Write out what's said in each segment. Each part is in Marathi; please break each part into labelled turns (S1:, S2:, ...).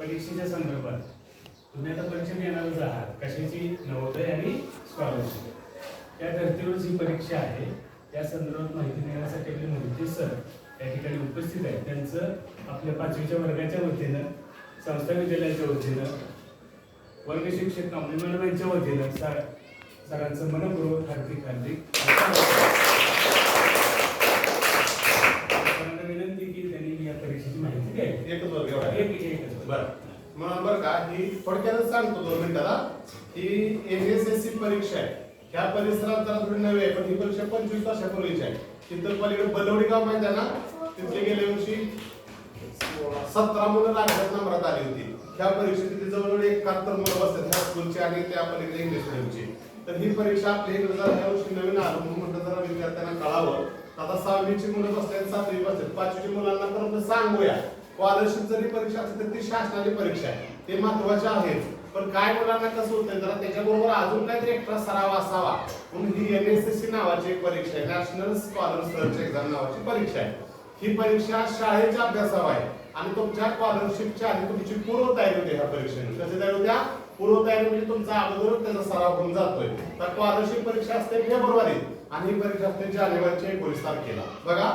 S1: परीक्षेच्या संदर्भात. तुम्ही आता परीक्षा देणारच आहात. कशाची? नवोदय आणि स्कॉलरशिप त्या धर्तीवर जी परीक्षा आहे. त्या संदर्भात माहिती देण्यासाठी आपले मोहिते सर या ठिकाणी उपस्थित आहेत. त्यांचं आपल्या पाचवीच्या वर्गाच्या वतीनं संस्था विद्यालयाच्या वतीनं वर्ग शिक्षक कांबळे मॅडम यांच्या वतीनं सर सरांचं मनपूर्वक हार्दिक हार्दिक
S2: एकच बरं. मग बरं का ही थोडक्यातच सांगतो दोन मिनिटाला ही एन एस एस सी परीक्षा आहे. ह्या परिसरात जरा थोडी नवी आहे पण ही परीक्षा पंचवीस वर्षापूर्वीची आहे. तिथं पलीकडे बलवडी गाव माहिती आहे ना? तिथले गेल्या वर्षी सतरा मुलं लागण्यात नंबरात आली होती. ह्या परीक्षेत तिथे जवळजवळ एकाहत्तर मुलं बसतात ह्या स्कूलची आणि त्या पलीकडे इंग्लिश मिडियमची तर ही परीक्षा आपल्या इकडे जरा ह्या वर्षी नवीन आलो म्हणून म्हटलं जरा विद्यार्थ्यांना कळावं. आता सहावीची मुलं बसतात सातवी बसतात पाचवीची मुलांना परत सांगूया. स्कॉलरशिप जरी परीक्षा असेल तर ती शासनाची परीक्षा आहे. ते महत्त्वाचे आहेच पण काय मुलांना कसं होतंय जरा त्याच्याबरोबर अजून काहीतरी एक्स्ट्रा सराव असावा. म्हणून ही एन एस एस सी नावाची एक परीक्षा आहे. नॅशनल स्कॉलर सर्च एक्झाम नावाची परीक्षा आहे. ही परीक्षा शाळेच्या अभ्यासावर आहे. आणि तुमच्या स्कॉलरशिपच्या आणि तुमची पूर्व तयारी होते ह्या परीक्षेने. कशी तयारी होत्या पूर्व तयारी म्हणजे तुमचा अगोदरच त्याचा सराव होऊन जातोय. तर स्कॉलरशिप परीक्षा असते फेब्रुवारीत. आणि ही परीक्षा असते जानेवारीच्या एकोणीस तारखेला. बघा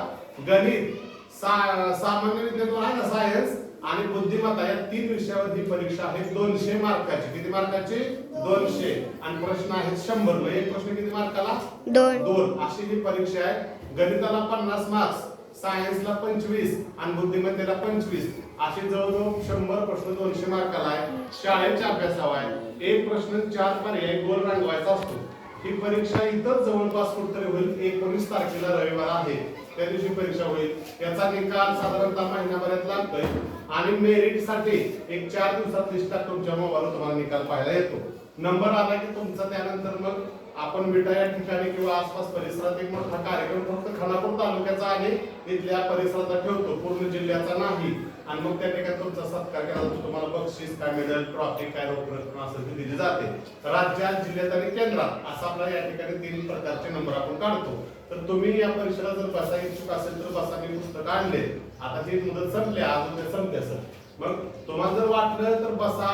S2: गणित सामान्य विज्ञान आहे ना सायन्स आणि बुद्धिमत्ता या तीन विषयावर ही परीक्षा आहे. दोनशे मार्काची. किती मार्काची? दोनशे. आणि प्रश्न आहेत शंभर मग एक प्रश्न किती मार्काला?
S3: दोन.
S2: अशी ही परीक्षा आहे. गणिताला पन्नास मार्क्स सायन्सला पंचवीस आणि बुद्धिमत्तेला पंचवीस. अशी जवळजवळ शंभर प्रश्न दोनशे मार्काला आहे. शाळेच्या अभ्यासावर आहे. एक प्रश्न चार पर्याय गोल रंगवायचा असतो. ही परीक्षा इथं जवळपास कुठतरी होईल. एकोणीस तारखेला रविवार आहे. त्या दिवशी परीक्षा होईल. याचा निकाल साधारणतः महिन्याभरात लागतोय. आणि मेरिटसाठी एक चार दिवसात लिस्टात तुमच्या मोबाईलवर तुम्हाला निकाल पाहायला येतो. नंबर आला की तुमचा त्यानंतर मग आपण विटा या ठिकाणी किंवा आसपास परिसरात एक मोठा कार्यक्रम फक्त खानापूर तालुक्याचा आहे. तिथल्या परिसराचा ठेवतो. पूर्ण जिल्ह्याचा नाही. आणि मग त्या ठिकाणी तुमचा सत्कार केला जातो तुम्हाला बक्षीस काय मिळेल ट्रॉफी काय रोख रक्कम असेल ती जाते. राज्यात जिल्ह्यात आणि केंद्रात असा आपला या ठिकाणी तीन प्रकारचे नंबर आपण काढतो. तर तुम्ही या परीक्षेला जर बसा इच्छुक असेल तर बसा मी पुस्तक आणले. आता ती मुदत संपली अजून ते संपते सर मग तुम्हाला जर वाटलं तर बसा.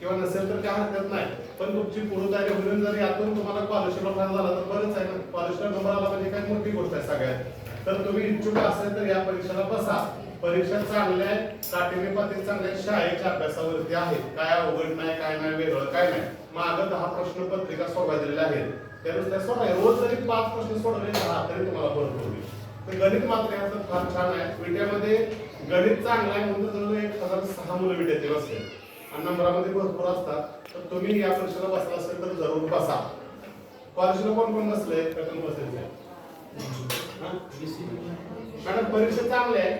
S2: किंवा नसेल तर काय हरकत नाही. पण तुमची पूर्व तयारी होईल जर यातून तुम्हाला स्कॉलरशिपला फायदा झाला तर बरंच आहे ना. स्कॉलरशिप नंबर आला म्हणजे काय मोठी गोष्ट आहे सगळ्यात. तर तुम्ही इच्छुक असेल तर या परीक्षेला बसा. परीक्षा चांगल्या आहेत काटेने चांगल्या शाळेच्या अभ्यासावरती आहेत काय अवघड नाही काय नाही वेगळं काय नाही. मागं दहा प्रश्न पत्रिका सोडवायला आहेत त्यानुसार सोडा रोज जरी पाच प्रश्न सोडवले दहा तरी तुम्हाला भरपूर होईल तर गणित मात्र याचं फार छान आहे. विट्यामध्ये गणित चांगलं आहे म्हणून जवळ एक हजार सहा मुलं विट्याचे बसले. नंबरामध्ये भरपूर असतात. तर तुम्ही या परीक्षेला बसला असेल तर जरूर बसा. कॉलेजला कोण कोण बसले? बसायचे मॅडम परीक्षा चांगली आहे